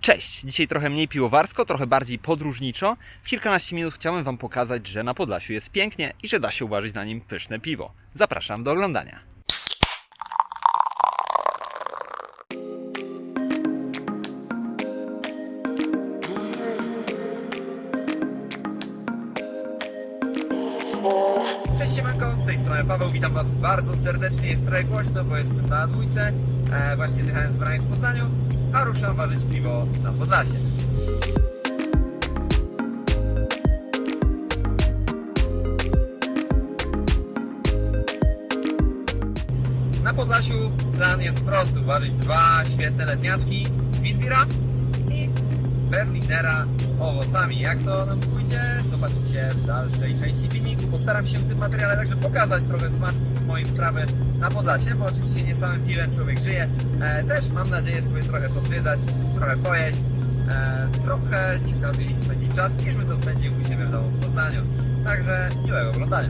Cześć! Dzisiaj trochę mniej piłowarsko, trochę bardziej podróżniczo. W kilkanaście minut chciałem Wam pokazać, że na Podlasiu jest pięknie i że da się uważać na nim pyszne piwo. Zapraszam do oglądania. Cześć siemanko, z tej strony Paweł, witam Was bardzo serdecznie. Jest trochę głośno, bo jestem na dwójce. E, właśnie zjechałem z Branek w Poznaniu, a ruszam ważyć piwo na Podlasie. Na Podlasiu plan jest prosty. Uważać dwa świetne letniaczki, Witbira Berlinera z owocami. Jak to nam pójdzie, zobaczycie w dalszej części filmiku. Postaram się w tym materiale także pokazać trochę smaczków z mojej prawy na Podlasie, bo oczywiście nie samym piwem człowiek żyje. E, też mam nadzieję sobie trochę pozwiedzać, trochę pojeść, e, trochę ciekawiej spędzić czas, niż my to spędził u siebie w domu w Poznaniu. Także miłego oglądania.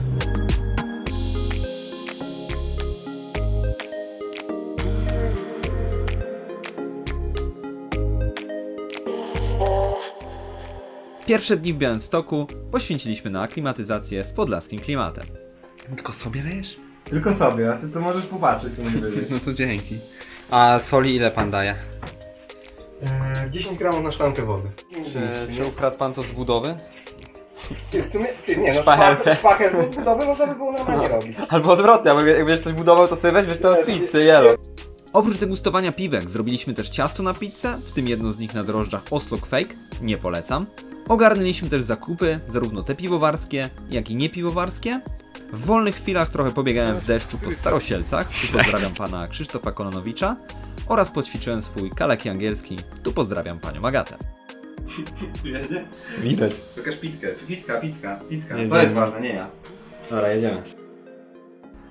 Pierwsze dni w Białymstoku poświęciliśmy na aklimatyzację z podlaskim klimatem. Tylko sobie lejesz? Tylko sobie, a ty co możesz popatrzeć co najwyżej. No to dzięki. A soli ile pan daje? Eee, 10 gramów na szklankę wody. Czy, czy ukradł pan to z budowy? Ty, w sumie, ty, nie no, Szpachel. szpachel, szpachel bez budowy można by było normalnie robić. Albo odwrotnie, jak będziesz coś budował, to sobie weźmiesz to od pizzy, jelo. Oprócz degustowania piwek zrobiliśmy też ciasto na pizzę, w tym jedno z nich na drożdżach Oslo Fake, nie polecam. Ogarnęliśmy też zakupy, zarówno te piwowarskie, jak i niepiwowarskie. W wolnych chwilach trochę pobiegałem w deszczu po Starosielcach, tu pozdrawiam pana Krzysztofa Kononowicza, oraz poćwiczyłem swój kaleki angielski, tu pozdrawiam panią Agatę. Widać. Pokaż pizzkę, pizka, pizka, pizka. Jedziemy. To jest ważne, nie ja. Dobra, jedziemy.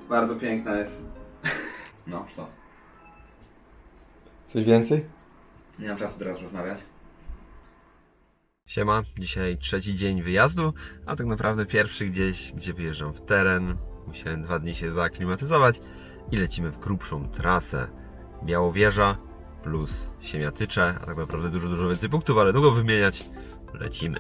Bardzo piękna jest. No, sztos. Coś więcej? Nie mam czasu teraz rozmawiać. Siema, dzisiaj trzeci dzień wyjazdu, a tak naprawdę pierwszy gdzieś, gdzie wyjeżdżam w teren. Musiałem dwa dni się zaaklimatyzować i lecimy w grubszą trasę. Białowieża plus Siemiatycze, a tak naprawdę dużo, dużo więcej punktów, ale długo wymieniać. Lecimy.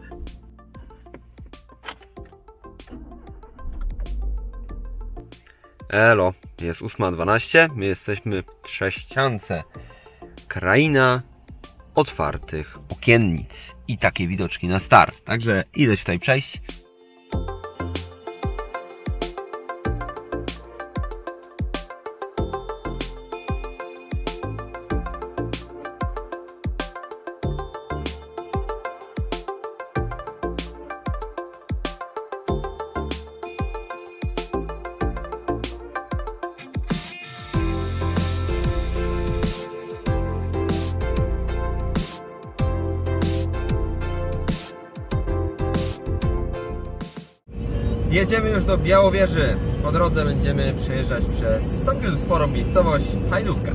Elo, jest 8.12, my jesteśmy w Trześciance. Kraina otwartych okiennic i takie widoczki na start. Także się tutaj przejść. Jedziemy już do Białowieży. Po drodze będziemy przejeżdżać przez całkiem sporą miejscowość Hajdówka.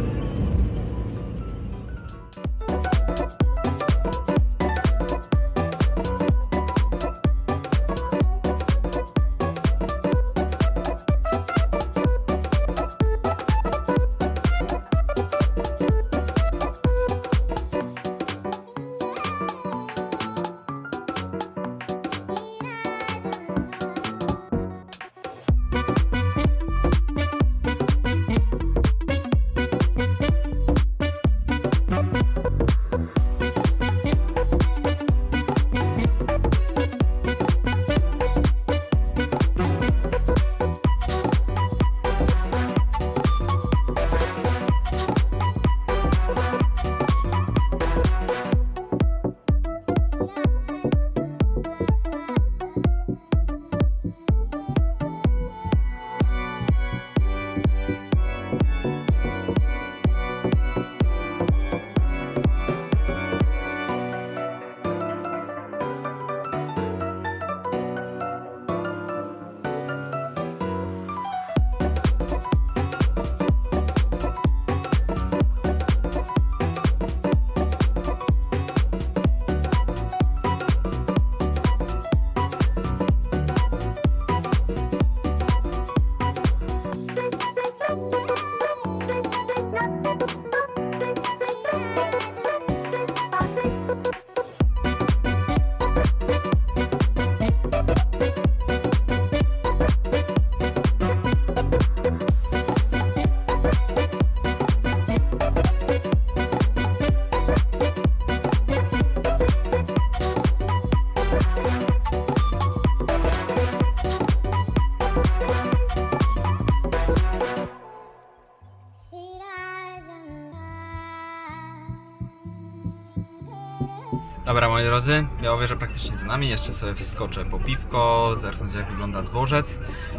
Drodzy, Białowieża praktycznie za nami. Jeszcze sobie wskoczę po piwko, zerknąć jak wygląda dworzec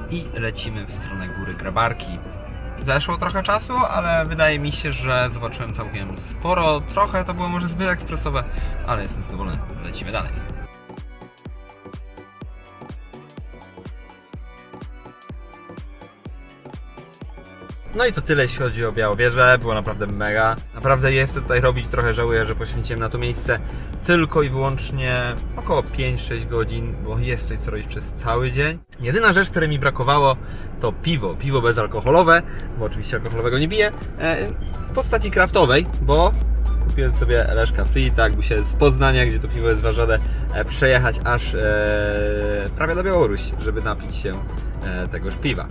i lecimy w stronę góry Grabarki. Zeszło trochę czasu, ale wydaje mi się, że zobaczyłem całkiem sporo. Trochę to było może zbyt ekspresowe, ale jestem zadowolony. Lecimy dalej. No i to tyle jeśli chodzi o Białowieżę, było naprawdę mega. Naprawdę jest tutaj robić, trochę żałuję, że poświęciłem na to miejsce tylko i wyłącznie około 5-6 godzin, bo jest tutaj co robić przez cały dzień. Jedyna rzecz, której mi brakowało to piwo, piwo bezalkoholowe, bo oczywiście alkoholowego nie piję, e, w postaci kraftowej, bo kupiłem sobie Leszka Free, tak, by się z Poznania, gdzie to piwo jest ważone, e, przejechać aż e, prawie do Białoruś, żeby napić się e, tegoż piwa.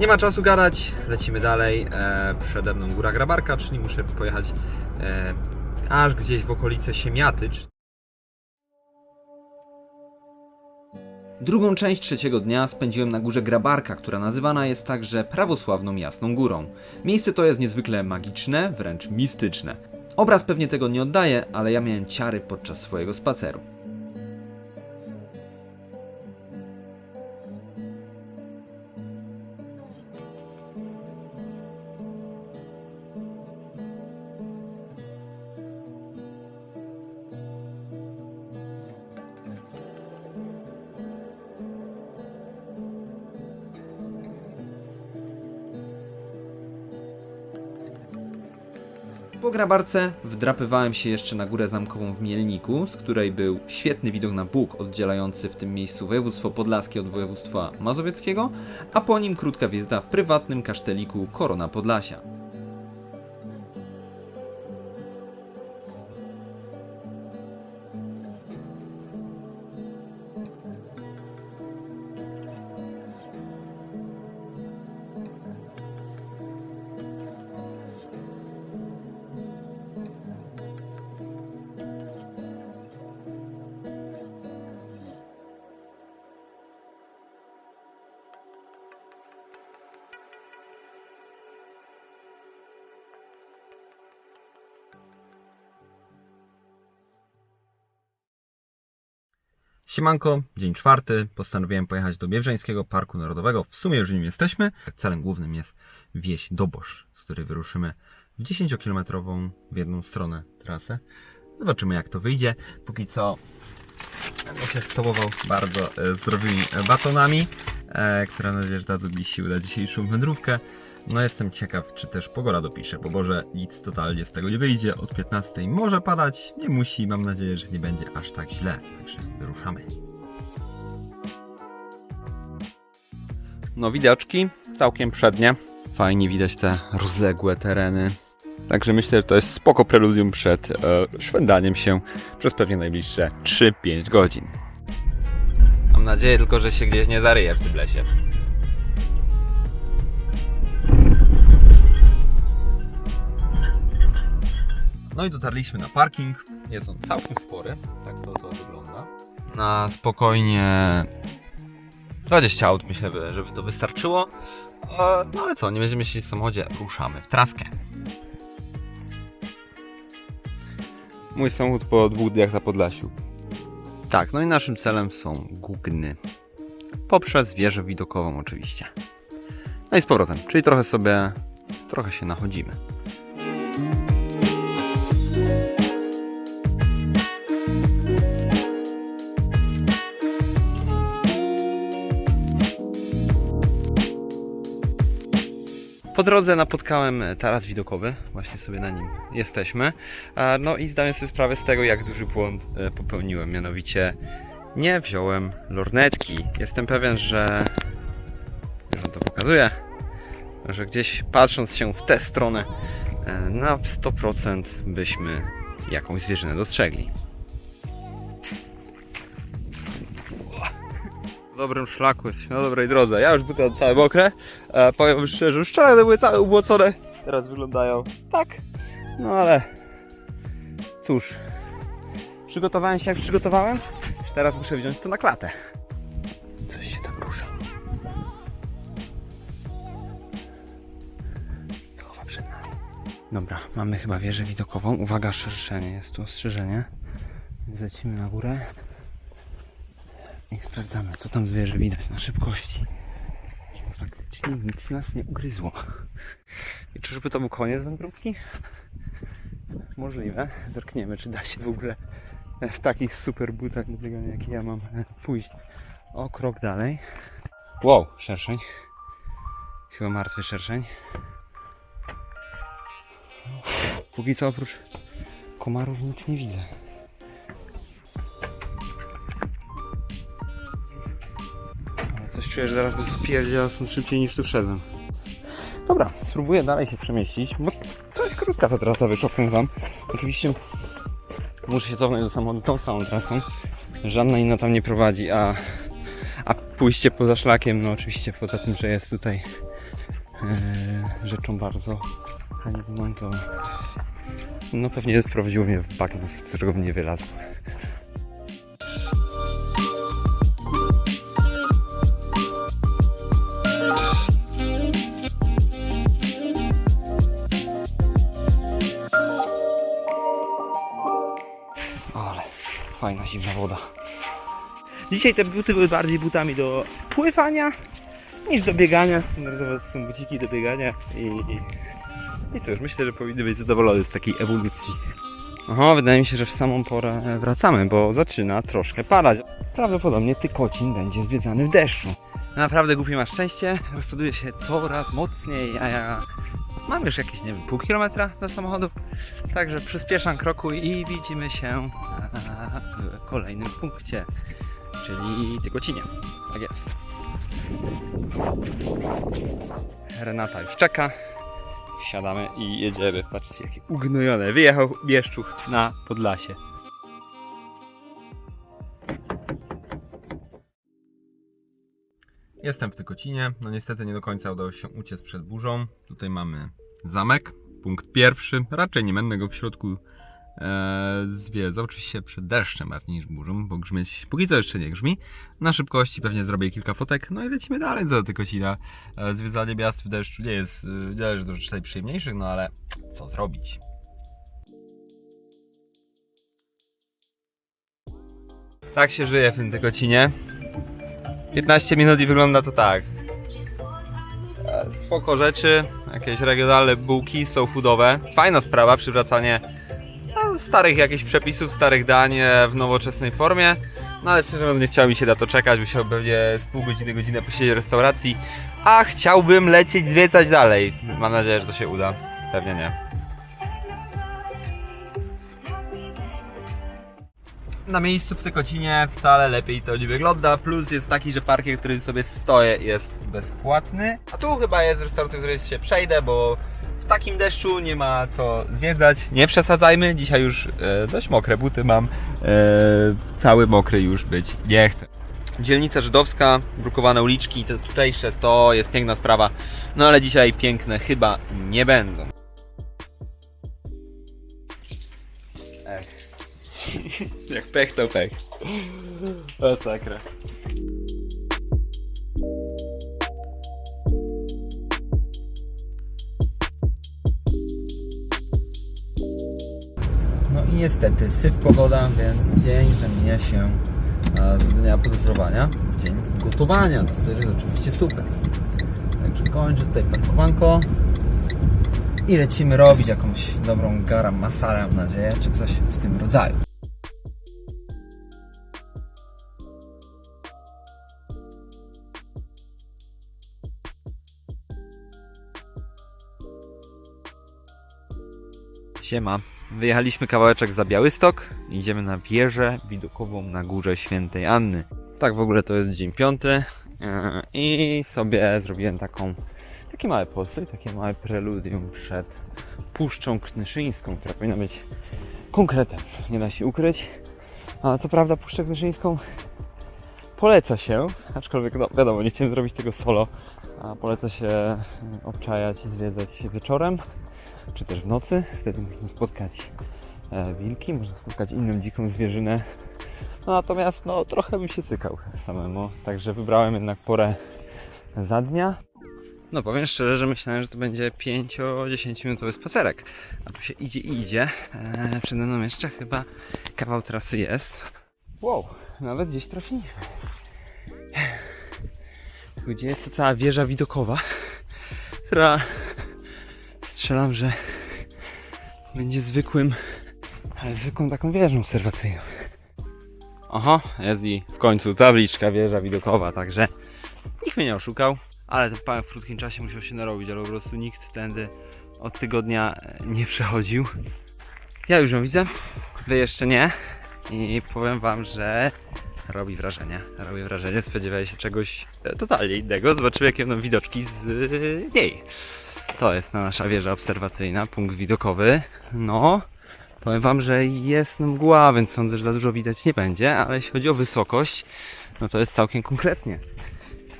Nie ma czasu gadać, lecimy dalej. E, przede mną Góra Grabarka, czyli muszę pojechać e, aż gdzieś w okolice Siemiatycz. Drugą część trzeciego dnia spędziłem na górze Grabarka, która nazywana jest także prawosławną Jasną Górą. Miejsce to jest niezwykle magiczne, wręcz mistyczne. Obraz pewnie tego nie oddaje, ale ja miałem ciary podczas swojego spaceru. Po grabarce wdrapywałem się jeszcze na górę zamkową w Mielniku, z której był świetny widok na Bóg oddzielający w tym miejscu województwo podlaskie od województwa mazowieckiego, a po nim krótka wizyta w prywatnym kaszteliku Korona Podlasia. Siemanko, dzień czwarty. Postanowiłem pojechać do Biebrzańskiego Parku Narodowego. W sumie już nim jesteśmy. Celem głównym jest wieś Dobosz, z której wyruszymy w 10-kilometrową w jedną stronę trasę. Zobaczymy jak to wyjdzie. Póki co będę się stołował bardzo e, zdrowymi batonami, e, które mam nadzieję, że dadzą mi siły na dzisiejszą wędrówkę. No jestem ciekaw, czy też pogoda dopisze, bo może nic totalnie z tego nie wyjdzie. Od 15 może padać, nie musi. Mam nadzieję, że nie będzie aż tak źle. Także wyruszamy. No widoczki całkiem przednie. Fajnie widać te rozległe tereny. Także myślę, że to jest spoko preludium przed e, szwędaniem się przez pewnie najbliższe 3-5 godzin. Mam nadzieję tylko, że się gdzieś nie zaryje w tym lesie. No i dotarliśmy na parking. Jest on całkiem spory. Tak to, to wygląda. Na spokojnie 20 aut myślę, by- żeby to wystarczyło. E, No ale co, nie będziemy siedzieć w samochodzie, ruszamy w traskę. Mój samochód po dwóch dniach na Podlasiu. Tak, no i naszym celem są Gugny. Poprzez wieżę widokową oczywiście. No i z powrotem, czyli trochę sobie, trochę się nachodzimy. Po drodze napotkałem taras widokowy, właśnie sobie na nim jesteśmy. E, No i zdaję sobie sprawę z tego, jak duży błąd e, popełniłem. Mianowicie nie wziąłem lornetki. Jestem pewien, że. Już to pokazuję. Że gdzieś patrząc się w tę stronę, e, na 100% byśmy jakąś zwierzynę dostrzegli. Dobrym szlaku, jesteśmy na dobrej drodze. Ja już buty całe mokre. E, powiem szczerze, już wczoraj one były całe ubłocone. Teraz wyglądają tak. No ale cóż. Przygotowałem się jak przygotowałem. Teraz muszę wziąć to na klatę. Coś się tam rusza. Dobra, mamy chyba wieżę widokową. Uwaga, szerszenie. Jest tu ostrzeżenie. Lecimy na górę i sprawdzamy, co tam zwierzę widać na szybkości. Żeby faktycznie nic nas nie ugryzło. I czyżby to był koniec wędrówki? Możliwe. Zerkniemy, czy da się w ogóle w takich super butach do biegania, jakie ja mam, pójść o krok dalej. Wow, szerszeń. Chyba martwy szerszeń. Póki co oprócz komarów nic nie widzę. Czuję, że zaraz bez spierdziela są szybciej niż tu wszedłem. Dobra, spróbuję dalej się przemieścić, bo coś krótka ta trasa wyszła, wam. Oczywiście muszę się cofnąć do samochodu tą samą trasą. Żadna inna tam nie prowadzi, a, a pójście poza szlakiem, no oczywiście poza tym, że jest tutaj e, rzeczą bardzo to no pewnie wprowadziło mnie w bagno, z którego nie wylazł. Dzisiaj te buty były bardziej butami do pływania niż do biegania. Standardowo to są buciki do biegania i, i, i cóż, myślę, że powinny być zadowolone z takiej ewolucji. Oho, wydaje mi się, że w samą porę wracamy, bo zaczyna troszkę padać. Prawdopodobnie Tykocin będzie zwiedzany w deszczu. Naprawdę głupie masz szczęście, rozpaduje się coraz mocniej, a ja mam już jakieś, nie wiem, pół kilometra do samochodu. Także przyspieszam kroku i widzimy się w kolejnym punkcie, czyli Tykocinie. Tak jest. Renata już czeka. Wsiadamy i jedziemy. Patrzcie, jakie ugnojone. Wyjechał Bieszczuch na Podlasie. Jestem w Tykocinie. No niestety nie do końca udało się uciec przed burzą. Tutaj mamy zamek, punkt pierwszy. Raczej nie będę go w środku e, zwiedzał. Oczywiście przed deszczem bardziej niż burzą, bo grzmieć póki co jeszcze nie grzmi. Na szybkości pewnie zrobię kilka fotek. No i lecimy dalej do Tykocina. E, zwiedzanie miast w deszczu nie jest, e, nie należy do rzeczy najprzyjemniejszych, no ale co zrobić. Tak się żyje w tym Tykocinie. 15 minut i wygląda to tak. Spoko rzeczy, jakieś regionalne bułki są foodowe. Fajna sprawa, przywracanie starych jakichś przepisów, starych dań e, w nowoczesnej formie. No ale szczerze mówiąc nie chciał mi się na to czekać, musiałbym pewnie z pół godziny, godzinę posiedzieć w restauracji. A chciałbym lecieć, zwiedzać dalej. Mam nadzieję, że to się uda. Pewnie nie. Na miejscu w Tykocinie wcale lepiej to nie wygląda. Plus jest taki, że parkiet, który sobie stoję jest bezpłatny. A tu chyba jest restauracja, w której się przejdę, bo takim deszczu nie ma co zwiedzać. Nie przesadzajmy, dzisiaj już e, dość mokre buty mam. E, cały mokry już być nie chcę. Dzielnica żydowska, brukowane uliczki, te tutejsze, to jest piękna sprawa. No ale dzisiaj piękne chyba nie będą. Ech. Jak pech to pech. Masakra. Niestety syf pogoda, więc dzień zamienia się e, z dnia podróżowania w dzień gotowania, co też jest oczywiście super. Także kończę tutaj parkowanko i lecimy robić jakąś dobrą garam masalę, mam nadzieję, czy coś w tym rodzaju. Siema. Wyjechaliśmy kawałeczek za Białystok. Idziemy na wieżę widokową na górze Świętej Anny. Tak w ogóle to jest dzień piąty. Yy, I sobie zrobiłem taką, takie małe posty, takie małe preludium przed Puszczą Knyszyńską, która powinna być konkretem. Nie da się ukryć. A co prawda Puszczę Knyszyńską poleca się, aczkolwiek no wiadomo, nie chciałem zrobić tego solo, a poleca się obczajać i zwiedzać wieczorem czy też w nocy. Wtedy można spotkać e, wilki, można spotkać inną dziką zwierzynę. No, natomiast no, trochę bym się cykał samemu, także wybrałem jednak porę za dnia. No powiem szczerze, że myślałem, że to będzie 5-10 minutowy spacerek. A tu się idzie i idzie. Eee, przede mną jeszcze chyba kawał trasy jest. Wow, nawet gdzieś trafiliśmy. Tu Gdzie jest to cała wieża widokowa, która strzelam, że będzie zwykłym, zwykłą taką wieżą obserwacyjną. Oho, jest i w końcu tabliczka wieża widokowa, także nikt mnie nie oszukał, ale ten pan w krótkim czasie musiał się narobić, ale po prostu nikt tędy od tygodnia e, nie przechodził. Ja już ją widzę, wy jeszcze nie i powiem wam, że robi wrażenie, robi wrażenie, spodziewałem się czegoś e, totalnie innego, zobaczymy jakie będą widoczki z e, niej. To jest nasza wieża obserwacyjna, punkt widokowy, no Powiem wam, że jest mgła, więc sądzę, że za dużo widać nie będzie, ale jeśli chodzi o wysokość, no to jest całkiem konkretnie.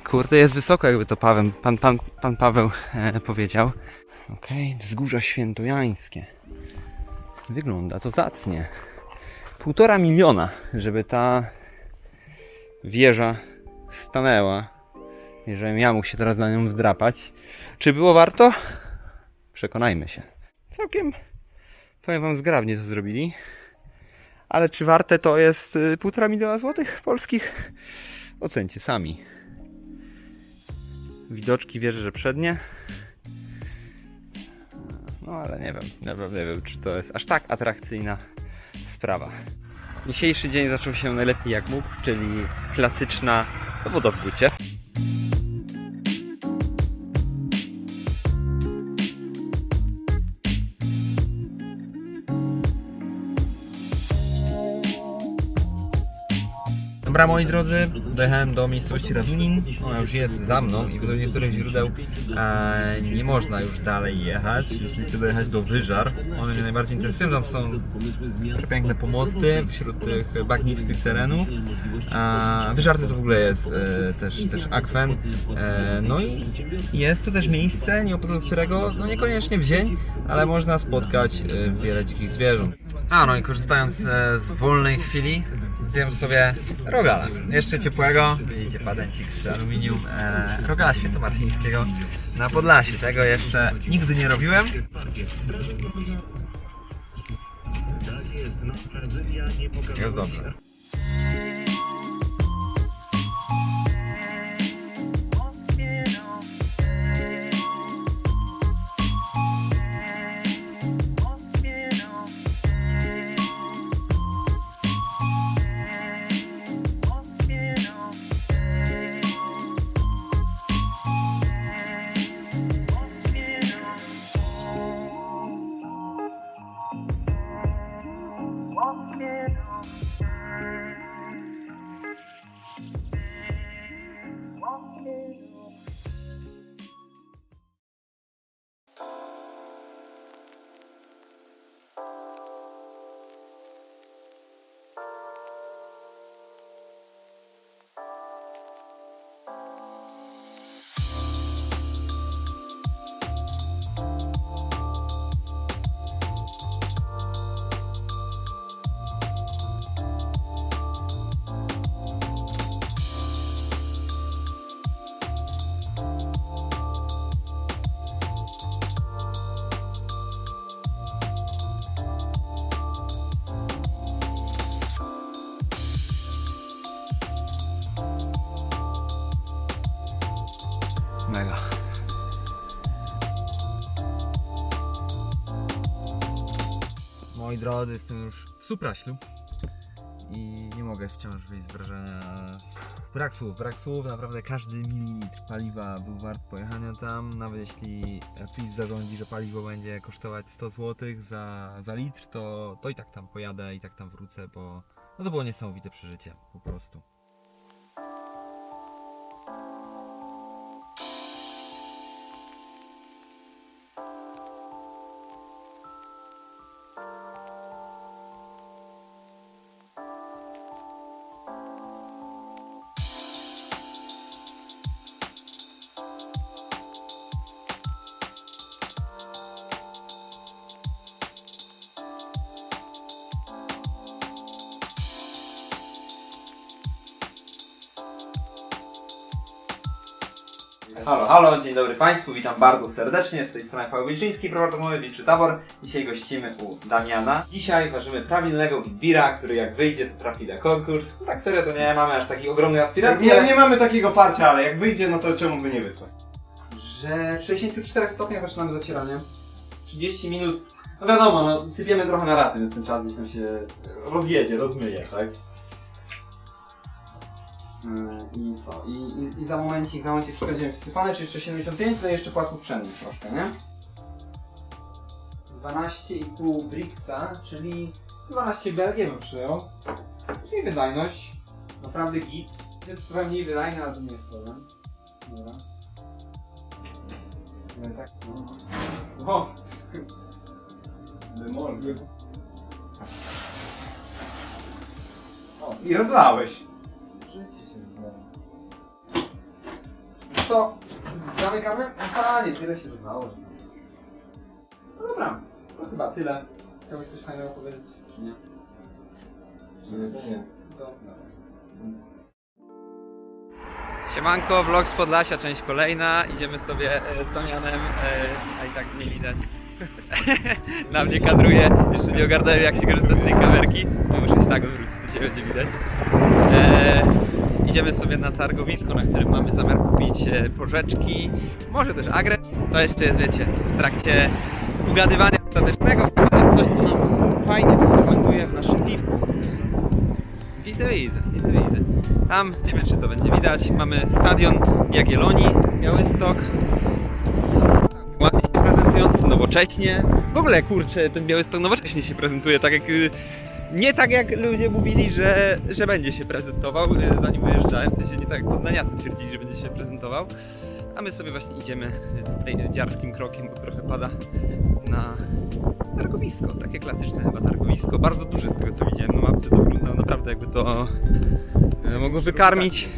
Kurde, jest wysoko, jakby to Paweł, pan, pan, pan Paweł e, powiedział. Okej, wzgórza świętojańskie. Wygląda to zacnie. Półtora miliona, żeby ta wieża stanęła. I żebym ja mógł się teraz na nią wdrapać. Czy było warto? Przekonajmy się. Całkiem Powiem wam, zgrabnie to zrobili. Ale czy warte to jest y, półtora miliona złotych polskich? Ocencie sami. Widoczki wierzę, że przednie. No ale nie wiem, naprawdę nie wiem, czy to jest aż tak atrakcyjna sprawa. Dzisiejszy dzień zaczął się najlepiej jak mógł, czyli klasyczna woda w bucie. Dobra, moi drodzy, dojechałem do miejscowości Radunin. Ona już jest za mną i według niektórych źródeł e, nie można już dalej jechać. Jeśli chcę dojechać do Wyżar, one mnie najbardziej interesują. Tam są przepiękne pomosty wśród tych bagnistych terenów. A Wyżarce to w ogóle jest e, też, też akwen. E, no i jest to też miejsce, nieopodal którego, no niekoniecznie w dzień, ale można spotkać e, wiele dzikich zwierząt. A no i korzystając e, z wolnej chwili, zjem sobie rogala. Jeszcze ciepłego, widzicie patencik z aluminium, e, rogala świętomarcińskiego na Podlasiu. Tego jeszcze nigdy nie robiłem. Jest dobrze. Drodzy, jestem już w Supraślu i nie mogę wciąż wyjść z wrażenia. Brak słów, brak słów, naprawdę każdy mililitr paliwa był wart pojechania tam, nawet jeśli PiS zarządzi, że paliwo będzie kosztować 100 zł za, za litr, to, to i tak tam pojadę, i tak tam wrócę, bo no to było niesamowite przeżycie, po prostu. Halo, halo, dzień dobry Państwu, witam bardzo serdecznie. Z tej strony Paweł Wilczyński, prowadzę mowy Wilczy Tabor. Dzisiaj gościmy u Damiana. Dzisiaj ważymy prawilnego Witbira, który jak wyjdzie, to trafi na konkurs. No tak serio to nie mamy aż takiej ogromnej aspiracji, Nie, ale nie mamy takiego parcia, ale jak wyjdzie, no to czemu by nie wysłać? że w 64 stopniach zaczynamy zacieranie. 30 minut. No wiadomo, no, sypiemy trochę na raty, więc ten czas gdzieś tam się rozjedzie, rozmyje, tak? Yy, I co? I, i, I za momencik, za momencik wszystko będzie wsypane, czy jeszcze 75, to jeszcze płatków pszennych troszkę, nie? 12,5 Brixa, czyli 12 BLG bym przyjął. Czyli wydajność, naprawdę git. Jest trochę mniej wydajny, ale to nie jest problem. Dobra. No i tak, no. O! Demolby. O, i rozlałeś. Życie. To zamykamy? A nie, tyle się rozdało. że- No dobra, to chyba tyle. Chciałbyś coś fajnego powiedzieć, czy nie? Nie. To, Siemanko, vlog z Podlasia, część kolejna. Idziemy sobie e, z Damianem, e, a i tak nie widać. Na mnie kadruje. Jeszcze nie ogarnąłem jak się korzysta z tej kamerki. To muszę się tak odwrócić, to cię będzie widać. E, idziemy sobie na targowisko, na którym mamy zamiar kupić e, porzeczki, może też agres. To jeszcze jest, wiecie, w trakcie ugadywania ostatecznego. Coś, co nam fajnie implementuje w naszym piwku. Widzę, widzę, widzę, widzę. Tam, nie wiem czy to będzie widać, mamy stadion Jagiellonii, Białystok. Ładnie się prezentujący, nowocześnie. W ogóle, kurczę, ten Białystok nowocześnie się prezentuje, tak jak... Nie tak jak ludzie mówili, że, że będzie się prezentował, y, zanim wyjeżdżałem, w sensie nie tak jak poznaniacy twierdzili, że będzie się prezentował. A my sobie właśnie idziemy y, tutaj dziarskim krokiem, bo trochę pada na targowisko, takie klasyczne chyba targowisko, bardzo duże z tego co widziałem na mapce, to wyglądało naprawdę jakby to e, mogło wykarmić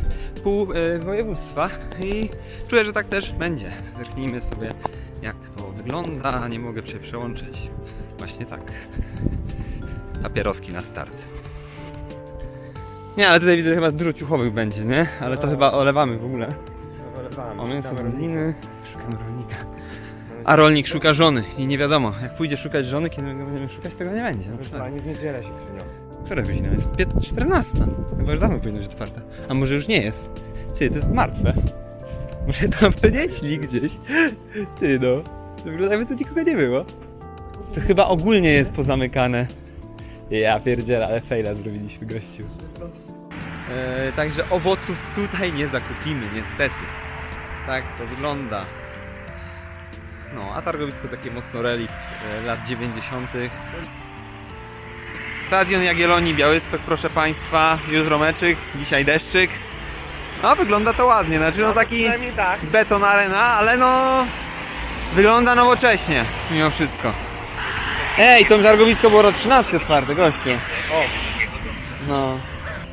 pół e, województwa i czuję, że tak też będzie. Zerknijmy sobie jak to wygląda, nie mogę się przełączyć. Właśnie tak. Papieroski na start. Nie, ale tutaj widzę chyba dużo ciuchowych będzie, nie? Ale to chyba olewamy w ogóle. O, mięso roliny, szukamy rolnika. A rolnik szuka żony i nie wiadomo, jak pójdzie szukać żony, kiedy my go będziemy szukać, tego nie będzie. No co? Pani w niedzielę się przyniosł. Która godzina? Jest 5, 14. Chyba już dawno powinno być otwarte. A może już nie jest? Ty, to jest martwe. Może tam przenieśli gdzieś. Ty no. To wygląda jakby tu nikogo nie było. To chyba ogólnie jest pozamykane. Ja pierdzielę, ale fejla zrobiliśmy gościu. E, także owoców tutaj nie zakupimy, niestety. Tak to wygląda. No, a targowisko takie mocno relikt e, lat 90. Stadion Jagiellonii Białystok, proszę Państwa. Jutro meczyk, dzisiaj deszczyk. No, wygląda to ładnie. Znaczy, no taki Przynajmniej tak. beton arena, ale no... Wygląda nowocześnie, mimo wszystko. Ej, to targowisko było do 13 otwarte, gościu. O. No.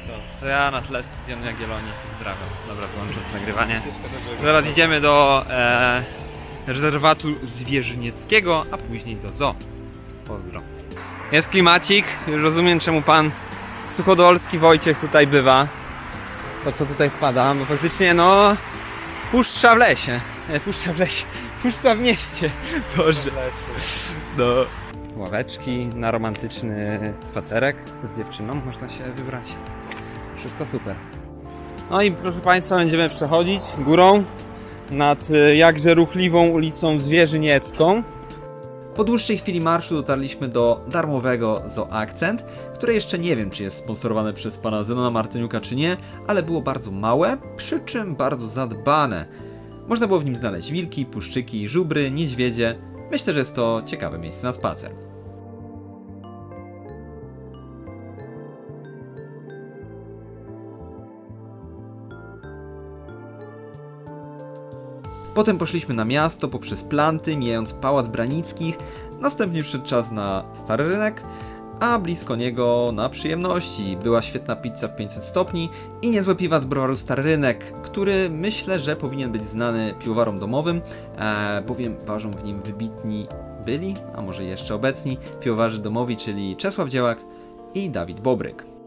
Co? To ja na tle Stadionu Jagiellonii pozdrawiam. Dobra, wyłączę to nagrywanie. Zaraz idziemy do e, rezerwatu zwierzynieckiego, a później do zoo. Pozdro. Jest klimacik, już rozumiem czemu pan Suchodolski Wojciech tutaj bywa. Po co tutaj wpada, bo faktycznie no... Puszcza w lesie. Nie, puszcza w lesie. Puszcza w mieście. Boże. No. Ławeczki na romantyczny spacerek z dziewczyną można się wybrać. Wszystko super. No i proszę Państwa, będziemy przechodzić górą nad y, jakże ruchliwą ulicą Zwierzyniecką. Po dłuższej chwili marszu dotarliśmy do darmowego Zoo Akcent, które jeszcze nie wiem, czy jest sponsorowane przez pana Zenona Martyniuka, czy nie, ale było bardzo małe, przy czym bardzo zadbane. Można było w nim znaleźć wilki, puszczyki, żubry, niedźwiedzie. Myślę, że jest to ciekawe miejsce na spacer. Potem poszliśmy na miasto poprzez planty, mijając Pałac Branickich, następnie przyszedł czas na Stary Rynek, a blisko niego na przyjemności była świetna pizza w 500 stopni i niezłe piwa z browaru Stary Rynek, który myślę, że powinien być znany piwowarom domowym, e, bowiem ważą w nim wybitni byli, a może jeszcze obecni, piwowarzy domowi, czyli Czesław Dziełak i Dawid Bobryk.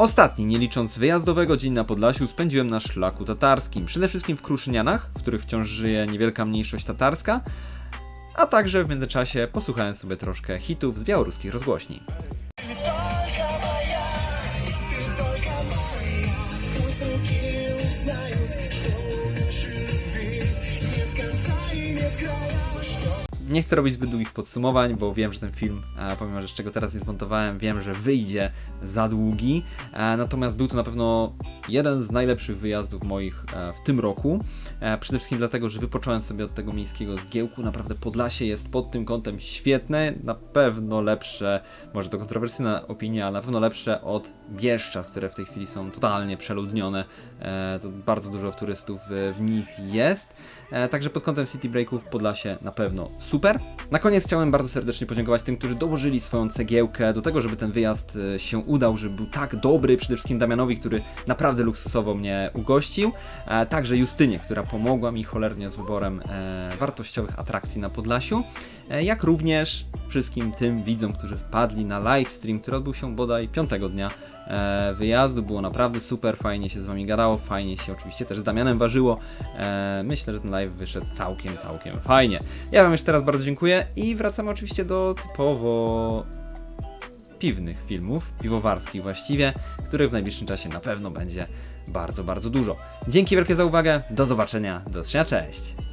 Ostatni, nie licząc wyjazdowego dzień na Podlasiu, spędziłem na szlaku tatarskim. Przede wszystkim w Kruszynianach, w których wciąż żyje niewielka mniejszość tatarska, a także w międzyczasie posłuchałem sobie troszkę hitów z białoruskich rozgłośni. Nie chcę robić zbyt długich podsumowań, bo wiem, że ten film, e, pomimo że z czego teraz nie zmontowałem, wiem, że wyjdzie za długi. E, natomiast był to na pewno jeden z najlepszych wyjazdów moich e, w tym roku. E, przede wszystkim dlatego, że wypocząłem sobie od tego miejskiego zgiełku. Naprawdę Podlasie jest pod tym kątem świetne, na pewno lepsze, może to kontrowersyjna opinia, ale na pewno lepsze od Bieszczad, które w tej chwili są totalnie przeludnione. E, to bardzo dużo turystów w nich jest. Także pod kątem City Breaków Podlasie na pewno super. Na koniec chciałem bardzo serdecznie podziękować tym, którzy dołożyli swoją cegiełkę do tego, żeby ten wyjazd e, się udał, żeby był tak dobry. Przede wszystkim Damianowi, który naprawdę luksusowo mnie ugościł. Także Justynie, która pomogła mi cholernie z wyborem e, wartościowych atrakcji na Podlasiu. E, jak również wszystkim tym widzom, którzy wpadli na livestream, który odbył się bodaj piątego dnia e, wyjazdu. Było naprawdę super, fajnie się z wami gadało, fajnie się oczywiście też z Damianem ważyło. E, myślę, że ten live wyszedł całkiem, całkiem fajnie. Ja wam jeszcze teraz bardzo dziękuję i wracamy oczywiście do typowo piwnych filmów, piwowarskich właściwie, których w najbliższym czasie na pewno będzie bardzo, bardzo dużo. Dzięki wielkie za uwagę, do zobaczenia, do zobaczenia, cześć!